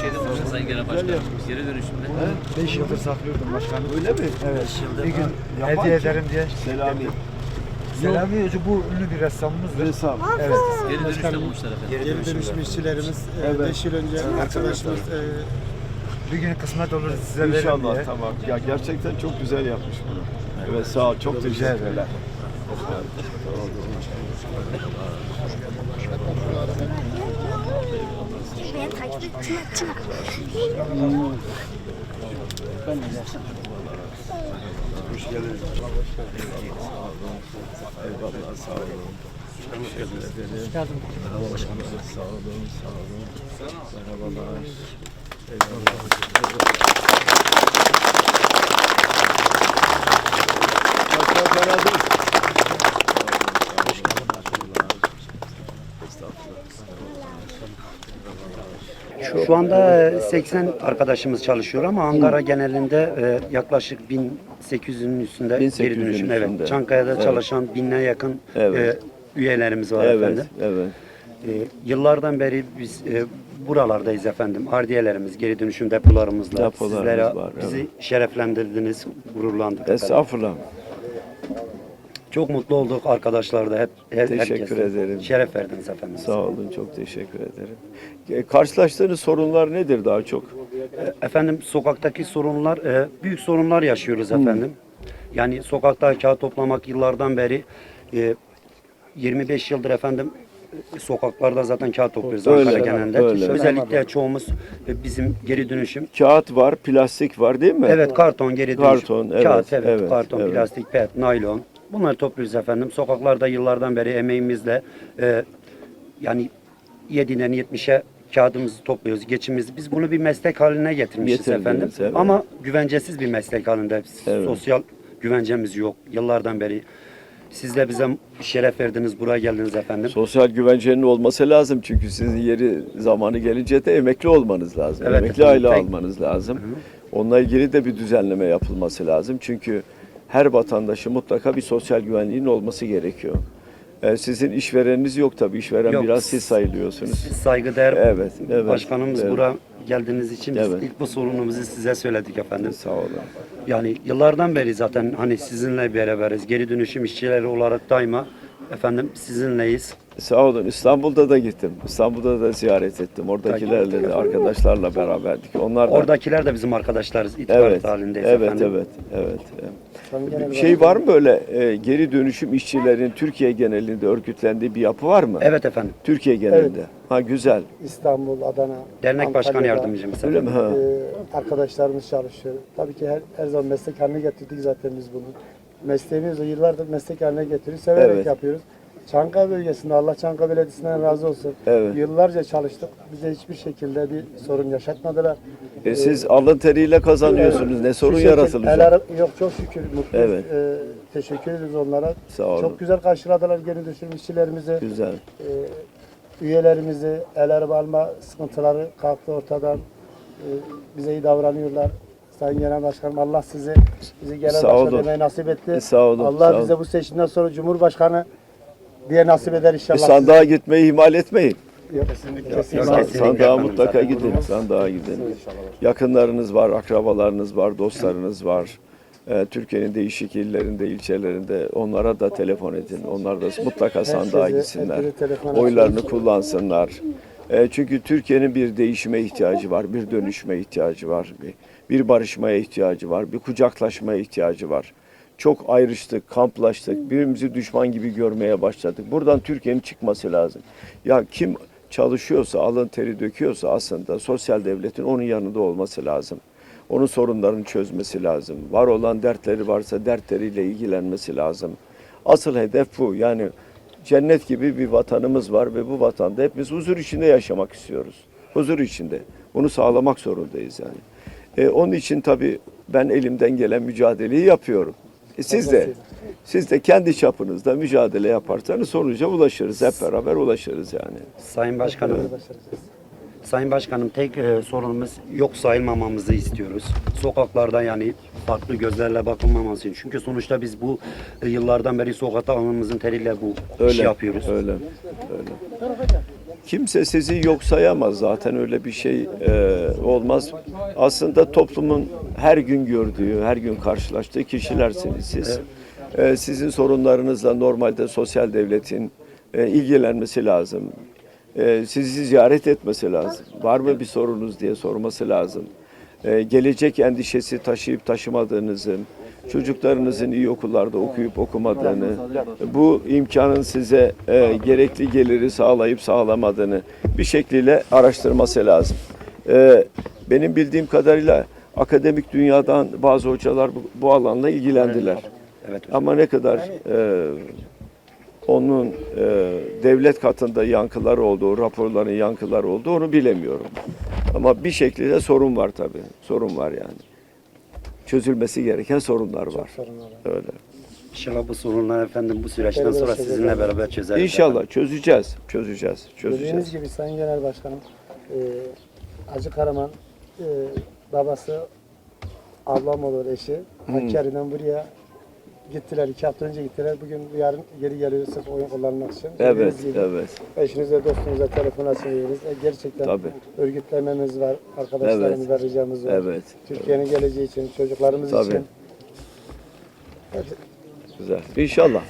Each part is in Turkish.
şeyde bulmuşsun Sayın Genel Başkanım. Geri dönüşümde. 5 yıldır saklıyordum başkanım. Öyle mi? Evet. yıldır. Bir gün hediye ederim diye. Selami. Selami Hoca bu ünlü bir ressamımızdır. Ressam. Evet. Geri dönüşte bulmuşlar efendim. Geri dönüşüm işçilerimiz Evet. 5 yıl önce arkadaşımız e, Bir gün kısmet olur size İnşallah diye. tamam. Ya gerçekten çok güzel yapmış bunu. Evet sağ ol. Çok teşekkürler. Beni takip ettiğin için. Eyvallah sağ olun. Sağ olun, sağ olun. Merhabalar. Fena değil. Şu anda 80 arkadaşımız çalışıyor ama Ankara genelinde e, yaklaşık 1800'ün üstünde 1800'ün geri dönüşüm. üstünde. Evet. Çankaya'da Evet. çalışan binle yakın Evet. e, üyelerimiz var Evet, efendim. evet. E, yıllardan beri biz e, buralardayız efendim. Ardiyelerimiz, geri dönüşüm depolarımızla Depolarımız sizlere var, bizi şereflendirdiniz, gururlandık. efendim. Estağfurullah. Çok mutlu olduk arkadaşlar da hep her, Teşekkür herkese. ederim. Şeref verdiniz efendim. Sağ olun, çok teşekkür ederim. E, Karşılaştığınız sorunlar nedir daha çok? Efendim sokaktaki sorunlar, e, büyük sorunlar yaşıyoruz efendim. Yani sokakta kağıt toplamak yıllardan beri e, 25 yıldır efendim e, sokaklarda zaten kağıt topluyoruz Öyle, Ankara genelinde. öyle. Özellikle çoğumuz e, bizim geri dönüşüm. Kağıt var, plastik var değil mi? Evet karton geri dönüşüm. Karton, evet, Kağıt evet, evet, karton, evet. plastik, pet, naylon. Bunları topluyoruz efendim. Sokaklarda yıllardan beri emeğimizle e, yani 7'den 70'e kağıdımızı topluyoruz, geçimimizi. Biz bunu bir meslek haline getirmişiz Getirdiniz, efendim. evet. Ama güvencesiz bir meslek halinde. Evet. Sosyal güvencemiz yok yıllardan beri. Siz de bize şeref verdiniz, buraya geldiniz efendim. Sosyal güvencenin olması lazım çünkü sizin yeri zamanı gelince de emekli olmanız lazım. Evet emekli efendim, aile tek- almanız lazım. Onunla ilgili de bir düzenleme yapılması lazım. Çünkü her vatandaşın mutlaka bir sosyal güvenliğinin olması gerekiyor. Ee, sizin işvereniniz yok tabii. İşveren Yok, biraz siz sayılıyorsunuz. Siz saygıdeğer Evet, evet, başkanımız evet. buraya geldiğiniz için biz Evet. ilk bu sorunumuzu size söyledik efendim. Sağ olun. Yani yıllardan beri zaten hani sizinle beraberiz. Geri dönüşüm işçileri olarak daima efendim sizinleyiz. Sağ olun. İstanbul'da da gittim. İstanbul'da da ziyaret ettim. Oradakilerle de arkadaşlarla beraberdik. Onlar da Oradakiler de bizim arkadaşlarız. İtibat Evet, halindeyiz evet, efendim. evet, evet, evet. Bir şey var mı böyle e, geri dönüşüm işçilerin Türkiye genelinde örgütlendiği bir yapı var mı? Evet efendim. Türkiye genelinde. Ha güzel. İstanbul, Adana, Dernek başkanı Antalya'da, yardımcımız Öyle mi? Ha. e, arkadaşlarımız çalışıyor. Tabii ki her, her zaman meslek haline getirdik zaten biz bunu. Mesleğimizi yıllardır meslek haline getiriyoruz. Severek Evet. yapıyoruz. Çankaya bölgesinde Allah Çankaya Belediyesi'nden razı olsun. Evet. Yıllarca çalıştık. Bize hiçbir şekilde bir sorun yaşatmadılar. E, siz alın teriyle kazanıyorsunuz. Ne sorun yaratılacak? Helal- yok çok şükür mutluyuz. Evet. E, teşekkür ederiz onlara. Sağ olun. Çok güzel karşıladılar geri dönüşüm işçilerimizi. Güzel. e, üyelerimizi el araba alma sıkıntıları kalktı ortadan. E, bize iyi davranıyorlar. Sayın Genel Başkanım Allah sizi bizi genel Sağ başkan olun. demeyi nasip etti. E, sağ olun, Allah sağ bize olun. bu seçimden sonra Cumhurbaşkanı diye nasip eder E, inşallah. sandığa gitmeyi ihmal etmeyin. Yok, kesinlikle. Sa- kesinlikle sandığa mutlaka zaten gidin. Sandığa gidin. Yakınlarınız var, akrabalarınız var, dostlarınız var. Ee, Türkiye'nin değişik illerinde, ilçelerinde onlara da telefon edin. Onlar da mutlaka sandığa gitsinler. Oylarını kullansınlar. Ee, çünkü Türkiye'nin bir değişime ihtiyacı var, bir dönüşme ihtiyacı var, bir, bir barışmaya ihtiyacı var, bir kucaklaşmaya ihtiyacı var. Çok ayrıştık, kamplaştık, birbirimizi düşman gibi görmeye başladık. Buradan Türkiye'nin çıkması lazım. Ya kim çalışıyorsa, alın teri döküyorsa aslında sosyal devletin onun yanında olması lazım. Onun sorunlarını çözmesi lazım. Var olan dertleri varsa dertleriyle ilgilenmesi lazım. Asıl hedef bu. Yani cennet gibi bir vatanımız var ve bu vatanda hepimiz huzur içinde yaşamak istiyoruz. Huzur içinde. Bunu sağlamak zorundayız yani. E, onun için tabii ben elimden gelen mücadeleyi yapıyorum. E, siz de siz de kendi çapınızda mücadele yaparsanız sonuca ulaşırız. Hep beraber ulaşırız yani. Sayın Başkanım, Sayın Başkanım tek e, sorunumuz yok sayılmamamızı istiyoruz. Sokaklarda yani farklı gözlerle bakılmaması için. Çünkü sonuçta biz bu e, yıllardan beri sokakta alnımızın teriyle bu işi Öyle yapıyoruz. Öyle. Öyle. Kimse sizi yok sayamaz zaten öyle bir şey e, olmaz. Aslında toplumun her gün gördüğü, her gün karşılaştığı kişilersiniz siz. E, sizin sorunlarınızla normalde sosyal devletin e, ilgilenmesi lazım. E, sizi ziyaret etmesi lazım. Var mı bir sorunuz diye sorması lazım. E, gelecek endişesi taşıyıp taşımadığınızı, çocuklarınızın iyi okullarda okuyup okumadığını, bu imkanın size e, gerekli geliri sağlayıp sağlamadığını bir şekliyle araştırması lazım. E, benim bildiğim kadarıyla akademik dünyadan bazı hocalar bu, bu alanla ilgilendiler. Evet. Ama ne kadar e, onun e, devlet katında yankılar olduğu, raporların yankılar olduğu onu bilemiyorum. Ama bir şekilde sorun var tabii. Sorun var yani. Çözülmesi gereken sorunlar var. Sorunlar var. Öyle. İnşallah bu sorunlar efendim bu süreçten Beraber sonra çözeceğiz. sizinle beraber çözeriz. İnşallah çözeceğiz. Çözeceğiz. Dediğiniz Çözeceğiz. gibi Sayın Genel Başkanım, e, Acı Karaman e, babası ablam olur eşi. Hakkari'den buraya gittiler. iki hafta önce gittiler. Bugün yarın geri geliyor sırf oyun kullanmak için. Evet, Dediğiniz gibi evet. Eşinize, dostunuza telefon açıyoruz. E, gerçekten Tabii. örgütlememiz var. Arkadaşlarımıza ricamız var. Evet. Türkiye'nin geleceği için, çocuklarımız Tabii. için. Güzel. İnşallah.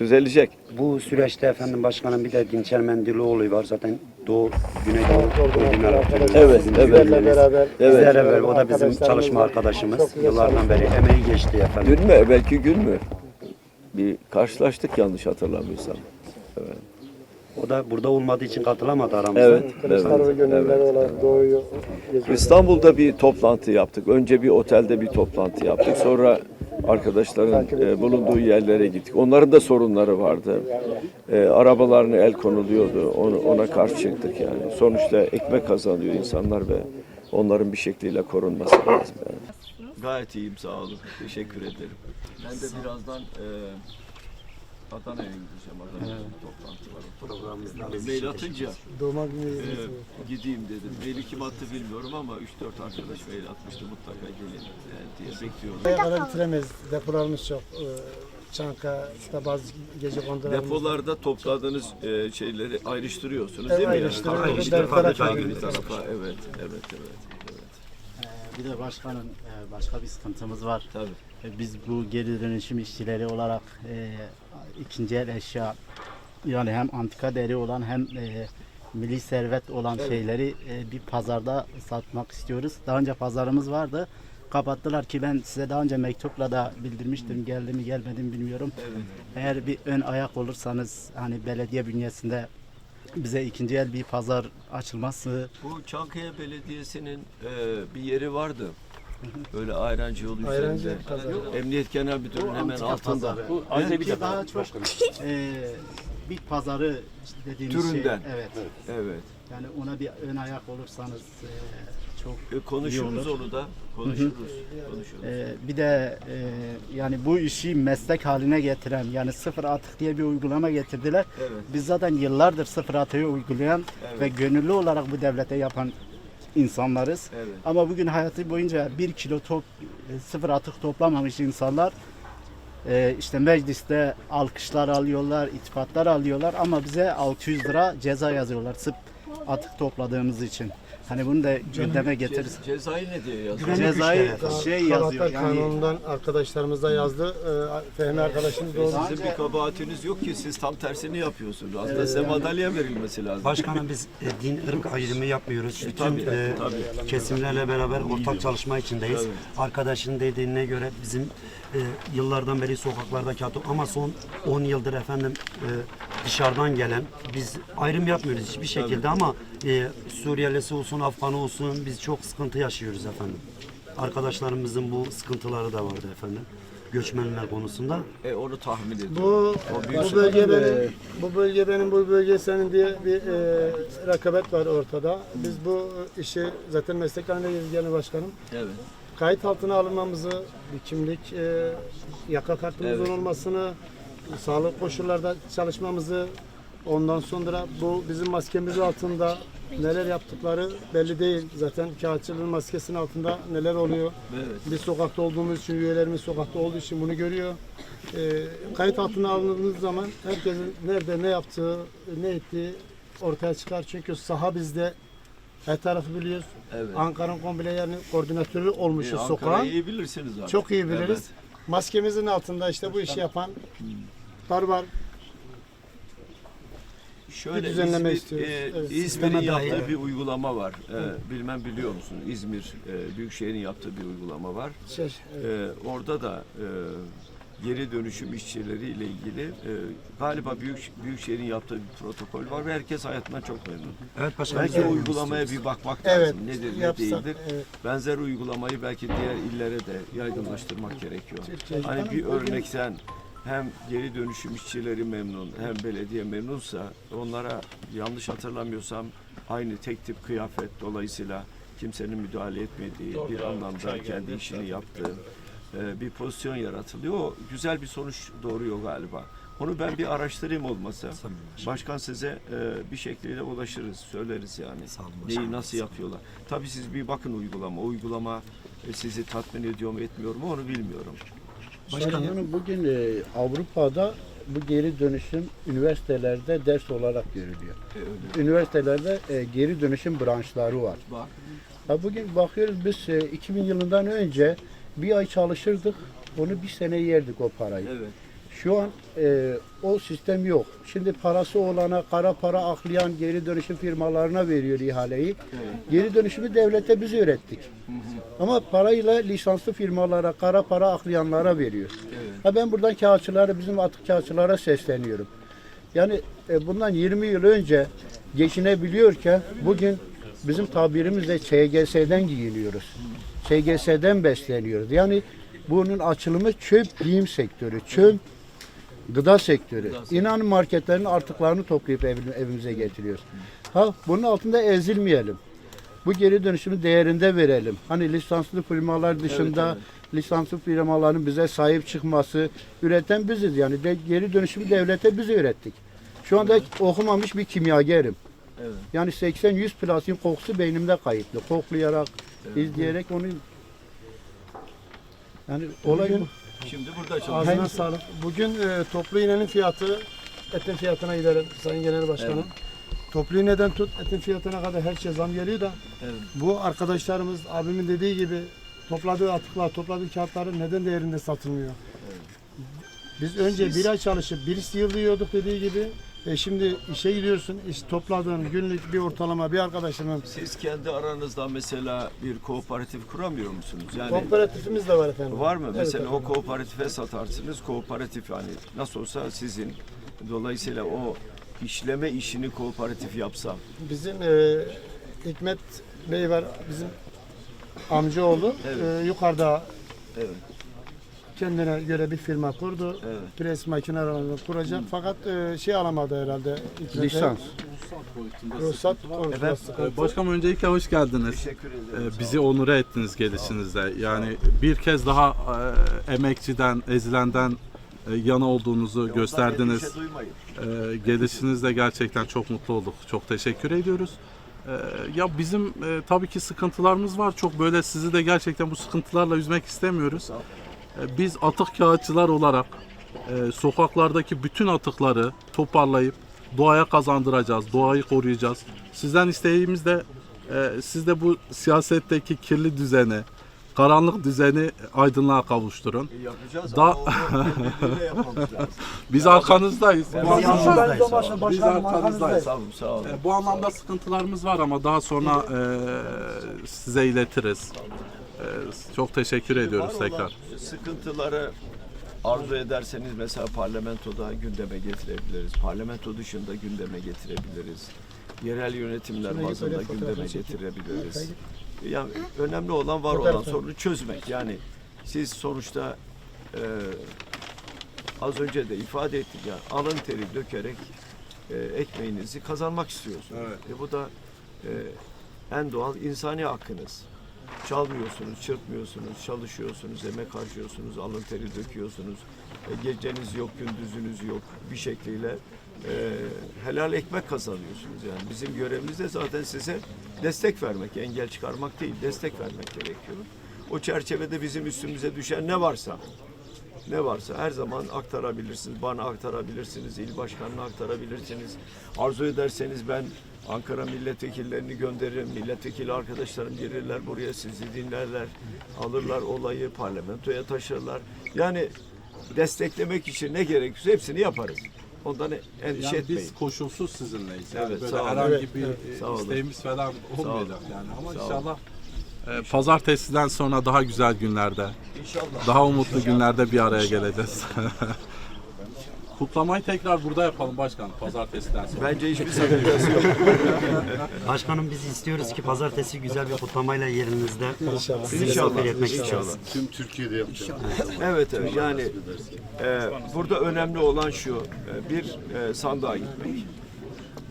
Düzelecek. Bu süreçte efendim başkanım bir de Dinçer Mendiloğlu var zaten Doğu Güneydoğu Koordinatörü. Evet, Sizin evet. bizlerle beraber. Evet. Bizlerle beraber o da bizim çalışma arkadaşımız. Yıllardan beri emeği geçti efendim. Gün mü? Belki gün mü? Bir karşılaştık yanlış hatırlamıyorsam. O da burada olmadığı için katılamadı aramıza. Evet. Kılıçdaroğlu evet, evet. olarak doğuyu. İstanbul'da bir toplantı yaptık. Önce bir otelde bir toplantı yaptık. Sonra arkadaşların e, bulunduğu yerlere gittik. Onların da sorunları vardı. E, arabalarına el konuluyordu. Onu, ona karşı çıktık yani. Sonuçta ekmek kazanıyor insanlar ve onların bir şekliyle korunması lazım. Yani. Gayet iyiyim sağ olun. Teşekkür ederim. Ben de birazdan e, Adana'ya gideceğim. Adana'da bir toplantı var. Programımızda. Mail atınca Doğma ee, gideyim dedim. Maili kim attı bilmiyorum ama 3-4 arkadaş mail atmıştı mutlaka gelin e, diye bekliyorum. Ara bitiremeyiz. Depolarımız çok. Ee, Çanka'da bazı gece kondularımız. Depolarda topladığınız e, şeyleri ayrıştırıyorsunuz Evet, değil mi? ayrıştırıyoruz. Yani? Ayrıştırıyoruz. Bir tarafa. Evet, evet, evet. evet. Bir de başkanım e, başka bir sıkıntımız var. Tabii. E, Biz bu geri dönüşüm işçileri olarak e, ikinci el eşya yani hem antika deri olan hem e, milli servet olan şeyleri e, bir pazarda satmak istiyoruz. Daha önce pazarımız vardı. Kapattılar ki ben size daha önce mektupla da bildirmiştim. Geldi mi gelmedi mi bilmiyorum. Eğer bir ön ayak olursanız hani belediye bünyesinde bize ikinci el bir pazar açılması Bu Çankaya Belediyesi'nin e, bir yeri vardı. Böyle Ayrancı yolu Ayrancı üzerinde. pazarı. Emniyet Genel Müdürlüğü'nün hemen antika altında. pazarı. Bu ayrıca bir Ki defa. daha çok e, bir pazarı dediğimiz Türünden. şey. Evet. Evet. Yani ona bir ön ayak olursanız e, çok E, konuşuruz İyi olur. onu da. Konuşuruz. Konuşuruz. e, bir de e, yani bu işi meslek haline getiren yani sıfır atık diye bir uygulama getirdiler. Evet. Biz zaten yıllardır sıfır atığı uygulayan Evet. ve gönüllü olarak bu devlete yapan insanlarız. Evet. Ama bugün hayatı boyunca bir kilo top, e, sıfır atık toplamamış insanlar e, işte mecliste alkışlar alıyorlar, itifatlar alıyorlar ama bize 600 lira ceza yazıyorlar sırf atık topladığımız için. Hani bunu da gündeme getiririz. Ce- cezayı ne diye yazıyor? Cezayı şey yazıyor Kanatlar yani kanunundan arkadaşlarımız da yazdı. Ee, Fehmi arkadaşımız da oldu. Sizin bir kabahatiniz yok ki siz tam tersini yapıyorsunuz. Aslında size madalya verilmesi lazım. Başkanım biz e, din ırk ayrımı yapmıyoruz. Bütün tabii, e, tabii. kesimlerle beraber ortak çalışma içindeyiz. Arkadaşın dediğine göre bizim e, yıllardan beri sokaklardaki atom ama son 10 yıldır efendim e, dışarıdan gelen biz ayrım yapmıyoruz hiçbir şekilde ama e, Suriyelisi olsun Afganı olsun biz çok sıkıntı yaşıyoruz efendim. Arkadaşlarımızın bu sıkıntıları da vardı efendim. Göçmenler konusunda. E, onu tahmin ediyorum. Bu, O büyük bu bölge benim, bu bölge benim, bu bölge senin diye bir e, rakabet var ortada. Biz bu işi zaten meslek haline getirdik genel başkanım. Evet. Kayıt altına alınmamızı, bir kimlik, e, yaka kartımızın Evet. olmasını, sağlık koşullarda çalışmamızı, ondan sonra bu bizim maskemiz altında neler yaptıkları belli değil. Zaten kağıtçılığın maskesinin altında neler oluyor. Evet. Biz sokakta olduğumuz için, üyelerimiz sokakta olduğu için bunu görüyor. E, kayıt altına alındığınız zaman herkesin nerede ne yaptığı, ne ettiği ortaya çıkar. Çünkü saha bizde her tarafı biliyoruz. Evet. Ankara'nın komple yani koordinatörü olmuşuz Ee, sokağın. İyi bilirsiniz zaten. Çok iyi biliriz. Evet. Maskemizin altında işte bu işi yapan var. Şöyle bir düzenleme İzmir, istiyoruz. e, Evet, İzmir'in yaptığı bir uygulama var. E, bilmem biliyor musun? İzmir e, Büyükşehir'in yaptığı bir uygulama var. Şey, evet. E, orada da e, geri dönüşüm işçileriyle ilgili e, galiba Büyük Büyükşehir'in yaptığı bir protokol var ve herkes hayatından çok memnun. Evet başkanım. Belki o uygulamaya bir bakmak Evet, lazım. Nedir, ne yapsa- değildir. evet. Benzer uygulamayı belki diğer illere de yaygınlaştırmak gerekiyor. Türkiye- Hani bir örnekten hem geri dönüşüm işçileri memnun hem belediye memnunsa onlara yanlış hatırlamıyorsam aynı tek tip kıyafet dolayısıyla kimsenin müdahale etmediği bir anlamda kendi işini yaptığı e, bir pozisyon yaratılıyor. O güzel bir sonuç doğuruyor galiba. Onu ben bir araştırayım olmasa. Başkan size e, bir şekilde ulaşırız, söyleriz yani. Neyi nasıl yapıyorlar. Tabii siz bir bakın uygulama. O uygulama e, sizi tatmin ediyor mu etmiyor mu onu bilmiyorum. Başkanım bugün e, Avrupa'da bu geri dönüşüm üniversitelerde ders olarak görülüyor. Üniversitelerde e, geri dönüşüm branşları var. Var. Ha, bugün bakıyoruz biz e, 2000 yılından önce bir ay çalışırdık, onu bir sene yerdik o parayı. Evet. Şu an e, o sistem yok. Şimdi parası olana kara para aklayan geri dönüşüm firmalarına veriyor ihaleyi. Geri dönüşümü devlete biz öğrettik. Ama parayla lisanslı firmalara, kara para aklayanlara veriyor. Ha ben buradan kağıtçılara, bizim atık kağıtçılara sesleniyorum. Yani e, bundan 20 yıl önce geçinebiliyorken bugün bizim tabirimizle ÇGS'den giyiniyoruz. ÇGS'den besleniyoruz. Yani bunun açılımı çöp giyim sektörü, çöp gıda sektörü. İnanın marketlerin artıklarını toplayıp ev- evimize getiriyoruz. Ha bunun altında ezilmeyelim. Bu geri dönüşümü değerinde verelim. Hani lisanslı firmalar dışında lisanslı firmaların bize sahip çıkması, üreten biziz yani. De, geri dönüşümü devlete biz öğrettik. Şu anda okumamış bir kimyagerim. Evet. Yani 80-100 plastiğin kokusu beynimde kayıtlı. Koklayarak, izleyerek onu yani olay bu. Şimdi burada Ağzına çalışıyoruz. sağlık. Bugün e, toplu iğnenin fiyatı etin fiyatına gidelim Sayın Genel Başkanım. Toplu iğneden tut etin fiyatına kadar her şey zam geliyor da Evet. bu arkadaşlarımız abimin dediği gibi topladığı atıklar, topladığı kağıtların neden değerinde satılmıyor? Biz önce bir ay çalışıp bir yıl yiyorduk dediği gibi e şimdi işe gidiyorsun, iş topladığın günlük bir ortalama bir arkadaşımın Siz kendi aranızda mesela bir kooperatif kuramıyor musunuz? Yani kooperatifimiz de var efendim. var mı? Evet Mesela o efendim. kooperatife satarsınız. Kooperatif yani nasıl olsa sizin. Dolayısıyla o işleme işini kooperatif yapsa. Bizim e, Hikmet Bey var, bizim amcaoğlu. Evet. E, yukarıda Evet. Kendine göre bir firma kurdu. Evet. Pres makinelerini kuracak. Fakat e, şey alamadı herhalde. Hikmet Bey. Lisans. Ruhsat konusunda sıkıntı. Başkanım öncelikle hoş geldiniz. Teşekkür ederim. Ee, Bizi onur ettiniz gelişinizde. Yani bir kez daha e, emekçiden, ezilenden e, yana olduğunuzu gösterdiniz. Endişe duymayın. Ee, Gelişinizde gerçekten çok mutlu olduk. Çok teşekkür ediyoruz. Ee, Ya bizim e, tabii ki sıkıntılarımız var. Çok böyle sizi de gerçekten bu sıkıntılarla üzmek istemiyoruz. Ee, Biz atık kağıtçılar olarak e, sokaklardaki bütün atıkları toparlayıp doğaya kazandıracağız, doğayı koruyacağız. Sizden isteğimiz de e, siz de bu siyasetteki kirli düzeni, karanlık düzeni aydınlığa kavuşturun. E, Yapacağız Da-. Biz arkanızdayız. Bu anlamda, Ben de başa- biz başkanım arkanızdayız. Sağ olun, sağ olun. E, Bu anlamda sıkıntılarımız var ama daha sonra e, size iletiriz. E, çok teşekkür ediyoruz Var olan tekrar. Sıkıntıları arzu ederseniz mesela parlamentoda gündeme getirebiliriz. Parlamento dışında gündeme getirebiliriz. Yerel yönetimler Şuna bazında gündeme getirebiliriz. Yani önemli olan var olan sorunu çözmek. Yani siz sonuçta e, az önce de ifade ettik ya alın teri dökerek e, ekmeğinizi kazanmak istiyorsunuz. E, bu da e, en doğal insani hakkınız. Çalmıyorsunuz, çırpmıyorsunuz, çalışıyorsunuz, emek harcıyorsunuz, alın teri döküyorsunuz. E, geceniz yok, gündüzünüz yok. Bir şekliyle e, helal ekmek kazanıyorsunuz. Yani bizim görevimiz de zaten size destek vermek, engel çıkarmak değil, destek vermek gerekiyor. O çerçevede bizim üstümüze düşen ne varsa ne varsa her zaman aktarabilirsiniz. Bana aktarabilirsiniz, il başkanına aktarabilirsiniz. Arzu ederseniz ben Ankara milletvekillerini gönderirim. Milletvekili arkadaşlarım gelirler buraya sizi dinlerler. Alırlar olayı parlamentoya taşırlar. Yani desteklemek için ne gerekiyorsa hepsini yaparız. Ondan endişe Yani etmeyin. biz koşulsuz sizinleyiz. Yani Evet, böyle sağ olun. herhangi Evet, bir evet, e, olun. isteğimiz falan olun. olmayacak yani. Ama Sağ olun. inşallah e, pazartesiden sonra daha güzel günlerde, İnşallah. daha umutlu günlerde bir araya geleceğiz. Kutlamayı tekrar burada yapalım başkan pazartesiden sonra. Bence hiçbir sakıncası yok. Başkanım biz istiyoruz ki pazartesi güzel bir kutlamayla yerinizde sizi İnşallah, misafir etmek inşallah. istiyoruz. Tüm Türkiye'de yapacağız. Evet evet yani e, burada önemli olan şu e, bir e, sandığa gitmek.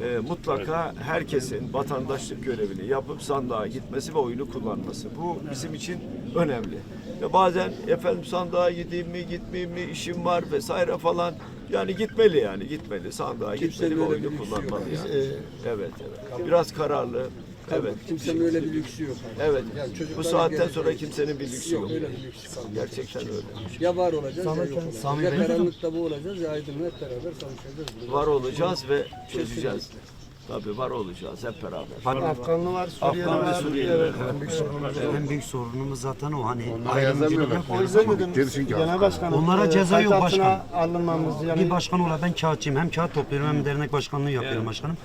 E, mutlaka herkesin vatandaşlık görevini yapıp sandığa gitmesi ve oyunu kullanması. Bu bizim için önemli. Ve bazen efendim sandığa gideyim mi gitmeyeyim mi işim var vesaire falan. Yani gitmeli yani gitmeli sandığa gitmeli ve oyunu kullanmalı yani. Evet evet. Biraz kararlı. Evet. Kimsenin öyle bir lüksü yok. Evet. Yani Bu saatten sonra kimsenin bir lüksü yok. Yok öyle bir lüksü kalmadı. Gerçekten öyle. Ya var olacağız ya yok olacağız. Sami Ya Bey. karanlıkta bu olacağız ya aydınlığa hep beraber çalışacağız. var olacağız ve çözeceğiz. Tabii var olacağız hep beraber. Afganlı var, Suriyeli Afgan ve var. Suriyeli. Evet. En büyük sorunumuz zaten o hani Onlara ayrımcılık. O yüzden dedim genel başkanım. Onlara e, ceza yok başkanım. Alınmamız yani. bir başkan olarak ben kağıtçıyım. Hem kağıt topluyorum hem dernek başkanlığı yapıyorum başkanım.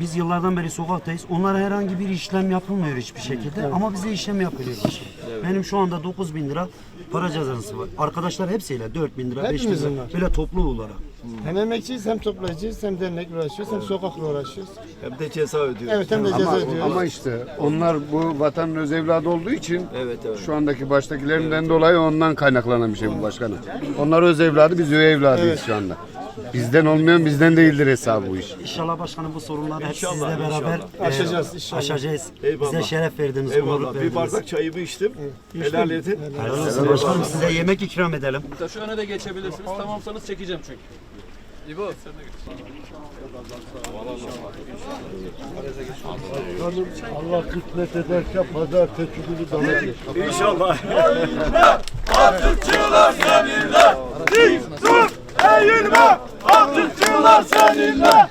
Biz yıllardan beri sokaktayız. Onlara herhangi bir işlem yapılmıyor hiçbir şekilde. Ama bize işlem yapılıyor başkanım. Benim şu anda 9 bin lira para cezası var. Arkadaşlar hepsiyle 4 bin lira, 5 bin Hepimizin lira. var. Böyle toplu olarak. Hem emekçiyiz hem toplayıcıyız hem dernekle uğraşıyoruz hem sokakla uğraşıyoruz. Hem de ceza ödüyoruz. Evet hem de ceza Ama, ödüyoruz. ama işte onlar bu vatanın öz evladı olduğu için Evet evet. şu andaki baştakilerinden dolayı ondan kaynaklanan bir şey bu başkanım. Onlar öz evladı biz üvey evladıyız şu anda. Bizden olmayan bizden değildir hesabı bu iş. İnşallah başkanım bu sorunları hep İnşallah, sizle beraber inşallah. e, Aşacağız inşallah. aşacağız. Eyvallah. Bize şeref verdiniz, Eyvallah. onur Bir verdiniz. bardak çayımı içtim. Helal edin. Helal olsun başkanım size yemek ikram edelim. Şu öne de geçebilirsiniz. Tamamsanız çekeceğim çünkü. İbo. Canım Allah hikmet ederse pazartesi günü dalacak. İnşallah. Atatürkçüler seninle. Dik dur eğilme. Atatürkçüler seninle.